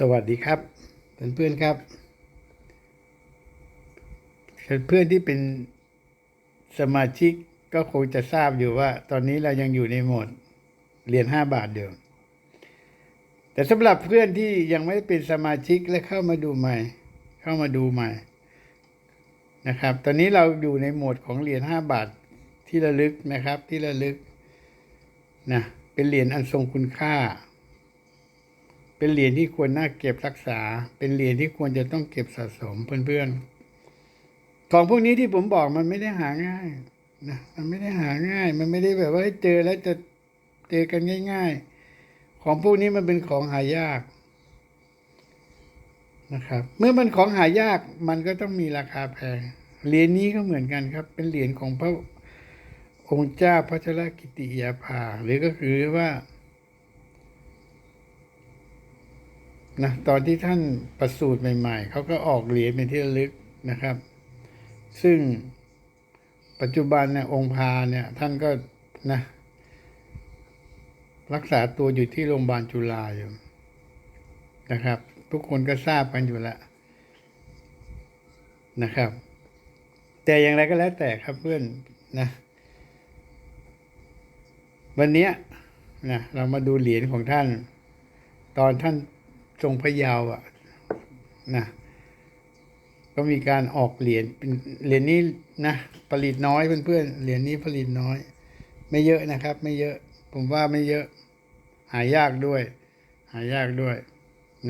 สวัสดีครับเพื่อนๆครับ เพื่อนที่เป็นสมาชิกก็คงจะทราบอยู่ว่า ตอนนี้เรายังอยู่ในโหมดเหรียญห้าบาทเดียวแต่สำหรับเพื่อนที่ยังไม่เป็นสมาชิกและเข้ามาดูใหม่ เข้ามาดูใหม่นะครับ ตอนนี้เราอยู่ในโหมดของเหรียญห้าบาทที่ระลึกนะครับ ที่ระลึกนะเป็นเหรียญอันทรงคุณค่า เป็นเหรียญที่ควรน่าเก็บรักษา เป็นเหรียญที่ควรจะต้องเก็บสะสมเพื่อนๆ ของพวกนี้ที่ผมบอกมันไม่ได้หาง่ายนะมันไม่ได้หาง่าย มันไม่ได้แบบว่าให้เจอแล้วจะเจอกันง่าย ๆ ของพวกนี้มันเป็นของหายากนะครับ เมื่อมันของหายากมันก็ต้องมีราคาแพง เหรียญนี้ก็เหมือนกันครับ เป็นเหรียญของพระองค์เจ้าพัชรกิติยาภาหรือก็คือว่า นะตอนที่ท่านประสูติใหม่ๆเขาก็ออกเหรียญเป็นที่ระลึกนะครับ ซึ่งปัจจุบันเนี่ยองค์พาเนี่ยท่านก็นะรักษาตัวอยู่ที่โรงพยาบาลจุฬาอยู่นะครับ ทุกคนก็ทราบกันอยู่แล้วนะครับ แต่อย่างไรก็แล้วแต่ครับเพื่อนนะวันนี้นะเรามาดูเหรียญของท่าน ตอนท่าน ทรงพระยาวอะนะก็มีการออกเหรียญเป็นเหรียญนี้นะผลิตน้อยเพื่อนๆเหรียญนี้ผลิตน้อย ไม่เยอะนะครับ ไม่เยอะ ผมว่าไม่เยอะ หายากด้วย หายากด้วย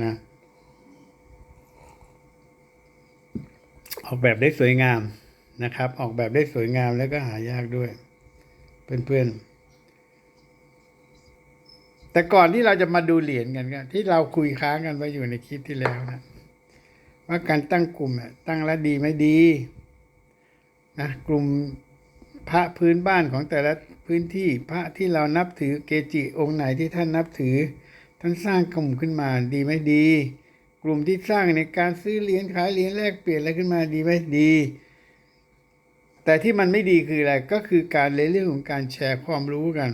นะออกแบบได้สวยงามนะครับ ออกแบบได้สวยงามแล้วก็หายากด้วย เพื่อนๆ แต่ก่อนที่เราจะมาดูเหรียญกันก็ที่เราคุยค้างกันไว้อยู่ในคลิปที่แล้วนะว่าการตั้งกลุ่มอะตั้งแล้วดีไม่ดีนะกลุ่มพระพื้นบ้านของแต่ละพื้นที่พระที่เรานับถือเกจิองค์ไหนที่ท่านนับถือ ท่านสร้างกลุ่มขึ้นมาดีไม่ดี กลุ่มที่สร้างในการซื้อเหรียญขายเหรียญแลกเปลี่ยนอะไรขึ้นมาดีไม่ดี แต่ที่มันไม่ดีคืออะไรก็คือการเรื่องของการแชร์ความรู้กัน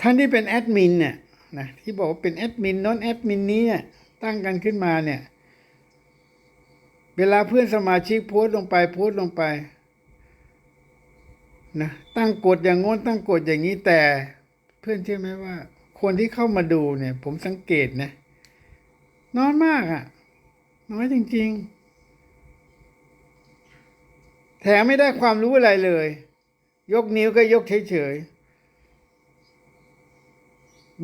ท่านที่เป็นแอดมินเนี่ยนะที่บอกว่าเป็นแอดมินโน้นแอดมินนี้เนี่ยตั้งกันขึ้นมาเนี่ย เวลาเพื่อนสมาชิกโพสต์ลงไปโพสต์ลงไปนะตั้งกฎอย่างงน้นตั้งกฎอย่างนี้แต่เพื่อนเชื่อไหมว่า คนที่เข้ามาดูเนี่ย ผมสังเกตนะน้อยมากอะ่ะ น้อยจริง ๆ แถมไม่ได้ความรู้อะไรเลย ยกนิ้วก็ยกเฉยๆ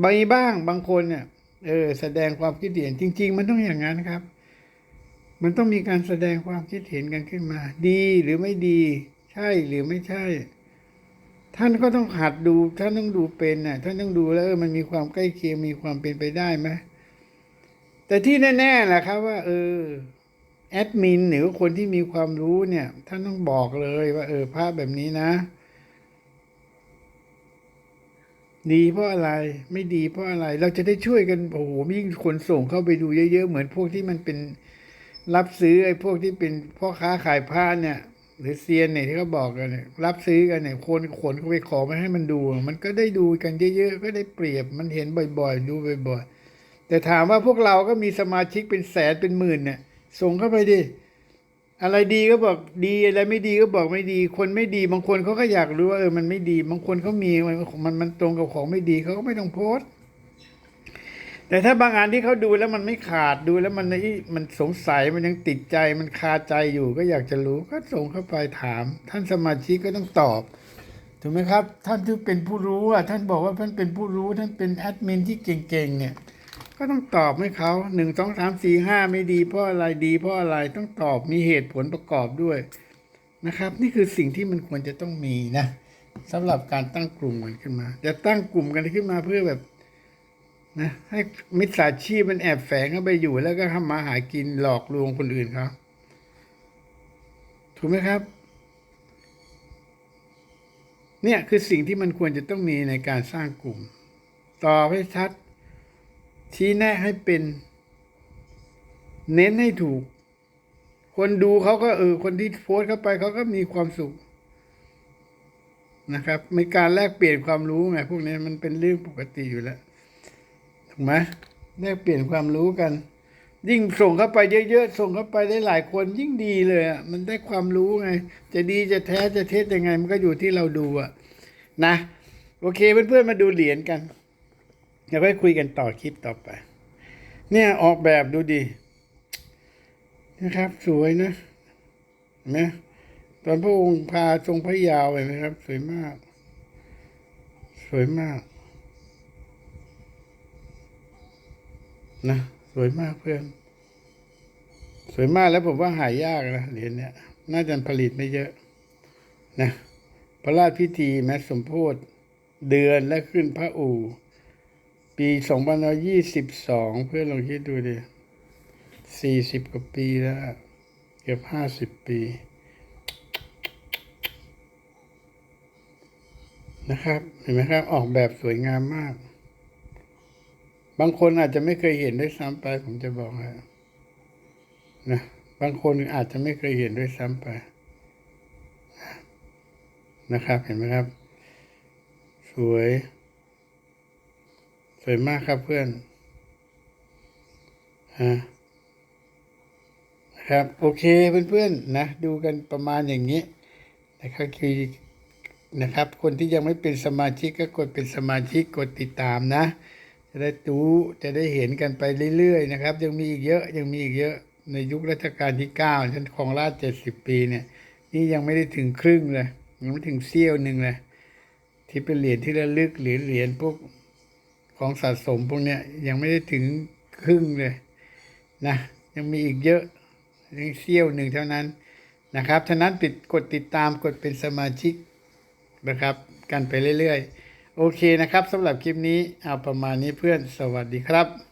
มีบ้างบางคนเนี่ยเออแสดงความคิดเห็นจริง ๆ มันต้องอย่างนั้นครับ มันต้องมีการแสดงความคิดเห็นกันขึ้นมา ดีหรือไม่ดี ใช่หรือไม่ใช่ ท่านก็ต้องหัดดูท่านต้องดูเป็นน่ะท่านต้องดูแล้วเออมันมีความใกล้เคียงมีความเป็นไปได้ไหมแต่ที่แน่ๆแหละครับว่า เออแอดมินหรือคนที่มีความรู้เนี่ย ท่านต้องบอกเลยว่า เออภาพแบบนี้นะ ดีเพราะอะไรไม่ดีเพราะอะไร เราจะได้ช่วยกันโอ้โหยิ่งคนส่งเข้าไปดูเยอะๆเหมือนพวกที่มันเป็นรับซื้อไอ้พวกที่เป็นพ่อค้าขายผ้าเนี่ย หรือเซียนเนี่ยที่เขาบอกกันเนี่ยรับซื้อกันเนี่ยคนขนเขาไปขอมาให้มันดู มันก็ได้ดูกันเยอะๆก็ได้เปรียบมันเห็นบ่อยๆ ดูบ่อยๆแต่ถามว่าพวกเราก็มีสมาชิกเป็นแสนเป็นหมื่นเนี่ยส่งเข้าไปดิ อะไรดีก็บอกดีอะไรไม่ดีก็บอกไม่ดี คนไม่ดีบางคนเขาก็อยากรู้ว่าเออมันไม่ดี บางคนเขามีมันมันมันตรงกับของไม่ดีเขาก็ไม่ต้องโพสต์ แต่ถ้าบางอันที่เขาดูแล้วมันไม่ขาดดูแล้วมันนี่มันสงสัยมันยังติดใจมันคาใจอยู่ก็อยากจะรู้ก็ส่งเข้าไปถาม ท่านสมาชิกก็ต้องตอบถูกไหมครับ ท่านที่เป็นผู้รู้อะท่านบอกว่าท่านเป็นผู้รู้ท่านเป็นแอดมินที่เก่งๆเนี่ย ก็ต้องตอบให้เขาหนึ่งสองสามสี่ห้าไม่ดีเพราะอะไรดีเพราะอะไรต้องตอบมีเหตุผลประกอบด้วยนะครับ นี่คือสิ่งที่มันควรจะต้องมีนะสำหรับการตั้งกลุ่มกันขึ้นมาจะตั้งกลุ่มกันขึ้นมาเพื่อแบบนะให้มิจฉาชีพมันแอบแฝงเข้าไปอยู่ แล้วก็ทำมาหากินหลอกลวงคนอื่นเขาถูกไหมครับ เนี่ยคือสิ่งที่มันควรจะต้องมีในการสร้างกลุ่ม ต่อให้ชัด ชี้แนะให้เป็น เน้นให้ถูก คนดูเขาก็เออ คนที่โพสเข้าไปเขาก็มีความสุขนะครับมีการแลกเปลี่ยนความรู้ไงพวกนี้มันเป็นเรื่องปกติอยู่แล้วถูกไหมแลกเปลี่ยนความรู้กัน ยิ่งส่งเข้าไปเยอะๆส่งเข้าไปได้หลายคนยิ่งดีเลยอะมันได้ความรู้ไง จะดีจะแท้จะเท็จยังไง มันก็อยู่ที่เราดูอะนะ โอเคเพื่อนๆมาดูเหรียญกัน เดี๋ยวค่อยคุยกันต่อคลิปต่อไป เนี่ยออกแบบดูดินะครับ สวยนะเห็นไหมตอนพระองค์พาทรงพระยาวเห็นไหมครับ สวยมาก สวยมาก นะ สวยมากเพื่อน สวยมากแล้วผมว่าหายากนะเหรียญเนี้ยน่าจะผลิตไม่เยอะนะพระราชพิธีแม้สมโพธิเดือนและขึ้นพระอู่ ปีสองพันยี่สิบสองเพื่อนลองคิดดูดิสี่สิบกว่าปีแล้วเกือบห้าสิบปี นะครับ เห็นไหมครับ ออกแบบสวยงามมาก บางคนอาจจะไม่เคยเห็นด้วยซ้ำไปผมจะบอกให้นะบางคนอาจจะไม่เคยเห็นด้วยซ้ำไปนะครับ เห็นไหมครับ สวย วยมากครับเพื่อนฮะนะครับ โอเคเพื่อนๆนะ ดูกันประมาณอย่างนี้นะครับคือนะครับ คนที่ยังไม่เป็นสมาชิกก็กดเป็นสมาชิกกดติดตามนะ จะได้ดูจะได้เห็นกันไปเรื่อยๆนะครับ ยังมีอีกเยอะยังมีอีกเยอะในยุครัชกาลที่เก้าฉันของราชเจ็ดสิบปีเนี่ย นี่ยังไม่ได้ถึงครึ่งเลยยังไม่ถึงเสี้ยวหนึ่งเลยที่เป็นเหรียญที่ระลึกหรือเหรียญพวก ของสะสมพวกเนี้ยยังไม่ได้ถึงครึ่งเลยนะ ยังมีอีกเยอะยังเซี่ยวหนึ่งเท่านั้นนะครับฉะนั้นติดกดติดตามกดเป็นสมาชิกนะครับ กันไปเรื่อยๆ โอเคนะครับสำหรับคลิปนี้เอาประมาณนี้เพื่อนสวัสดีครับ